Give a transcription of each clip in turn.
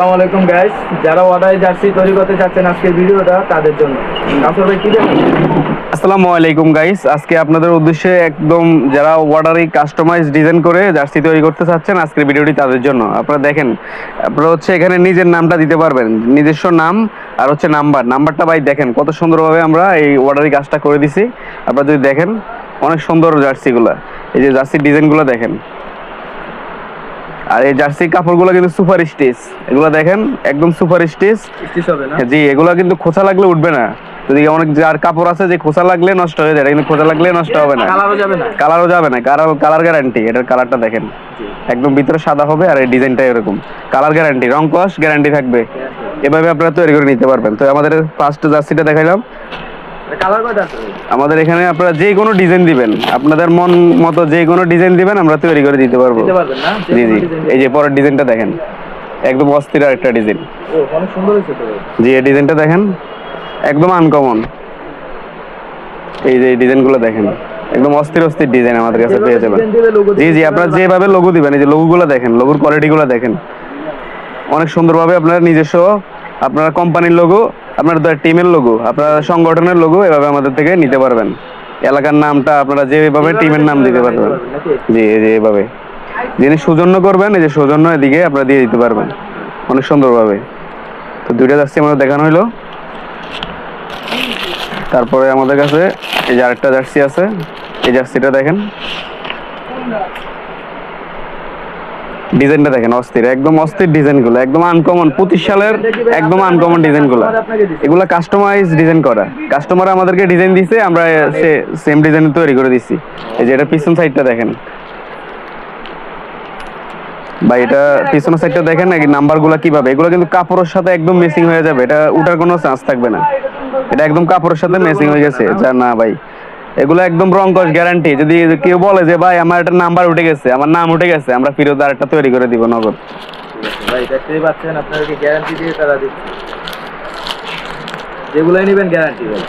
আসসালামু আলাইকুম গাইস যারা অর্ডারে জার্সি তৈরি করতে চাচ্ছেন আজকের ভিডিওটা তাদের জন্য। ভাই কি আসসালামু আলাইকুম গাইস আজকে আপনাদের উদ্দেশ্যে একদম যারা অর্ডারে কাস্টমাইজ ডিজাইন করে জার্সি তৈরি করতে চাচ্ছেন আজকের ভিডিওটি তাদের জন্য। আপনারা দেখেন, আপনারা হচ্ছে এখানে নিজের নামটা দিতে পারবেন, নিজস্ব নাম আর হচ্ছে নাম্বার নাম্বারটা ভাই দেখেন, কত সুন্দরভাবে আমরা এই অর্ডারি কাজটা করে দিছি। আপনারা যদি দেখেন, অনেক সুন্দর জার্সিগুলো। এই যে জার্সির ডিজাইনগুলো দেখেন। আর এই জার্সি কাপড়গুলো কিন্তু সুপার স্টিচ। এগুলো দেখেন একদম সুপার স্টিচ। না? জি এগুলো কিন্তু খোঁচা লাগলে উঠবে না। যদি অনেক যার কাপড় আছে যে খোঁচা লাগলে নষ্ট হয়ে যায় কিন্তু খোঁচা লাগলে নষ্ট হবে না। কালারও যাবে না? কালারও যাবে না। কালার কালার গ্যারান্টি এটার কালারটা দেখেন। একদম ভিতরে সাদা হবে আর এই ডিজাইনটা এরকম। কালার গ্যারান্টি রং কস গ্যারান্টি থাকবে। এভাবে আপনারা তৈরি করে নিতে পারবেন। তো আমাদের ফার্স্ট জার্সিটা দেখাইলাম। ভাই? আমাদের এখানে আপনারা যে কোনো ডিজাইন দিবেন। আপনাদের মন মতো যে কোনো ডিজাইন দিবেন আমরা তৈরি করে দিতে পারব। জি জি। এই যে পরের ডিজাইনটা দেখেন। একদম অস্থির একটা ডিজাইন। জি এই ডিজাইনটা দেখেন। একদম আনকমন এই যে ডিজাইনগুলো দেখেন। একদম অস্থির অস্থির ডিজাইন আমাদের কাছে পেয়ে যাবেন। জি জি আপনারা যেভাবে লোগো দিবেন এই যে লোগোগুলো দেখেন লোগোর কোয়ালিটিগুলো দেখেন। অনেক সুন্দরভাবে আপনারা নিজস্ব আপনারা কোম্পানির লোগো আপনার টিমের লোগো আপনারা সংগঠনের লোগো এভাবে আমাদের থেকে নিতে পারবেন। এলাকার নামটা আপনারা যেভাবে টিমের নাম দিতে পারবেন? জি যে এভাবে। যিনি সৌজন্য করবেন এই যে সৌজন্য এদিকে আপনারা দিয়ে দিতে পারবেন। অনেক সুন্দরভাবে। তো দুইটা জার্সি আমাদের দেখানো হলো তারপরে আমাদের কাছে এই যে আরেকটা জার্সি আছে। এই জার্সিটা দেখেন। ডিজাইনটা দেখেন, অস্থির, একদম অস্থির ডিজাইনগুলো, একদম আনকমন পঁচিশ সালের একদম আনকমন ডিজাইনগুলো। এগুলো কাস্টমাইজ ডিজাইন করা। কাস্টমার আমাদেরকে ডিজাইন দিছে, আমরা সে সেম ডিজাইন তৈরি করে দিছি। এই যে এটা পিছন সাইডটা দেখেন। বা এটা পিছনের সাইডটা দেখেন নাকি নাম্বারগুলো কীভাবে? এগুলো কিন্তু কাপড়ের সাথে একদম মেসিং হয়ে যাবে। এটা উঠার কোনো চান্স থাকবে না। এটা একদম কাপড়ের সাথে মেসিং হয়ে গেছে। যা না ভাই। এগুলো একদম রং কস গ্যারান্টি যদি কেউ বলে যে ভাই আমার একটা নাম্বার উঠে গেছে আমার নাম উঠে গেছে আমরা ফিরত আরেকটা তৈরি করে দিব নগদ। ভাই দেখতেই পাচ্ছেন আপনাদেরকে গ্যারান্টি দিয়ে তারা দিচ্ছে? যেগুলোই নেবেন গ্যারান্টি ভাই।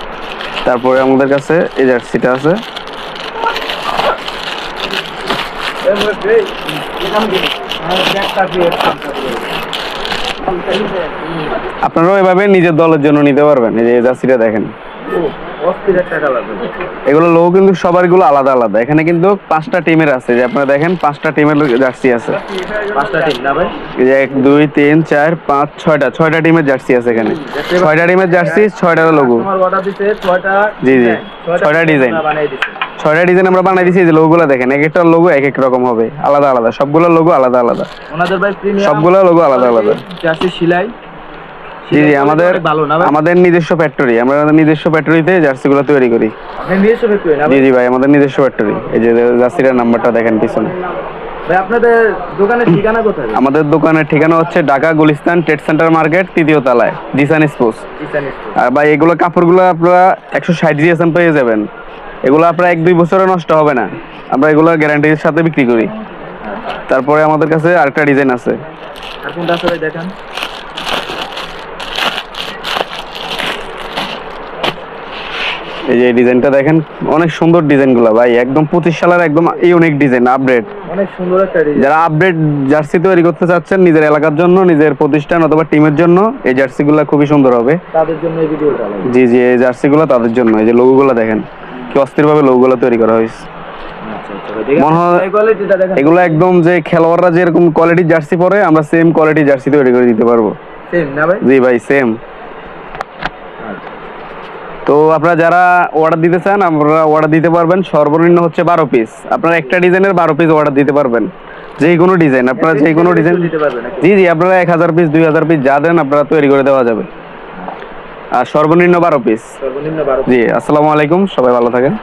তারপরে আমাদের কাছে এই জার্সিটা আছে। আপনারাও এভাবে নিজের দলের জন্য নিতে পারবেন। এই যে জার্সিটা দেখেন। একটা এগুলো লোক কিন্তু সবারগুলো আলাদা আলাদা। এখানে কিন্তু পাঁচটা টিমের আছে। যে আপনারা দেখেন পাঁচটা টিমের জার্সি আছে। পাঁচটা টিম না ভাই? এক দুই তিন চার পাঁচ ছয়টা। ছয়টা টিমের জার্সি আছে এখানে। ছয়টা টিমের জার্সি ছয়টা লোগো জি, জি। ছয়টা। আমরা ছয়টা ডিজাইন আমরা বানাই দিছি। এই যে লোগোগুলো দেখেন এক একটা লোগো এক এক রকম হবে। আলাদা আলাদা। সবগুলো লোগো আলাদা আলাদা। ওনাদের ভাই সবগুলো লোগো আলাদা আলাদা। জার্সি সেলাই। জি জি আমাদের আমাদের নিজস্ব ফ্যাক্টরি আমরা আমাদের নিজস্ব ফ্যাক্টরিতে জার্সিগুলো তৈরি করি। নিজস্ব ফ্যাক্টরি জি জি ভাই আমাদের নিজস্ব ফ্যাক্টরি এই যে জার্সিটার নাম্বারটা দেখেন পিছনে। আপনাদের দোকানের ঠিকানা কোথায়? আমাদের দোকানের ঠিকানা হচ্ছে Dhaka Gulistan trade centre market তৃতীয় তলায় জিসান স্পোর্টস। আর ভাই এগুলো কাপড়গুলো আপনারা একশো ষাট জিএসএম পেয়ে যাবেন। এগুলো আপনার এক দুই বছরে নষ্ট হবে না। আমরা এগুলো গ্যারান্টির সাথে বিক্রি করি। তারপরে আমাদের কাছে আরেকটা ডিজাইন আছে। আর কোনটা আছে ভাই দেখান? এই যে ডিজাইনটা দেখেন অনেক সুন্দর ডিজাইনগুলো ভাই একদম পঁচিশ সালের একদম ইউনিক ডিজাইন আপডেট অনেক সুন্দর একটা ডিজাইন যারা আপডেট জার্সি তৈরি করতে চাচ্ছেন নিজের এলাকার জন্য নিজের প্রতিষ্ঠান অথবা টিমের জন্য এই জার্সিগুলো খুবই সুন্দর হবে। তাদের জন্য এই ভিডিওটা জি জি এই জার্সিগুলো তাদের জন্য এই যে লোগোগুলো দেখেন কি অস্থিরভাবে লোগোগুলো তৈরি করা হয়েছে। আচ্ছা আচ্ছা মনে হয়- এগুলো একদম যে খেলোয়াড়রা যেরকম কোয়ালিটির জার্সি পরে আমরা সেম কোয়ালিটি জার্সি তৈরি করে দিতে পারব। জি ভাই সেম তো আপনারা যারা অর্ডার দিতে চান আমরা অর্ডার দিতে পারবেন। সর্বনিম্ন হচ্ছে বারো পিস আপনারা একটা ডিজাইনের বারো পিস অর্ডার দিতে পারবেন। যে কোনো ডিজাইন আপনারা যে কোনো ডিজাইন দিতে পারবেন জি জি আপনারা এক হাজার পিস দুই হাজার পিস যা দেন আপনারা তৈরি করে দেওয়া যাবে। আর সর্বনিম্ন বারো পিস সর্বনিম্ন বারো জি আসসালামু আলাইকুম সবাই ভালো থাকেন।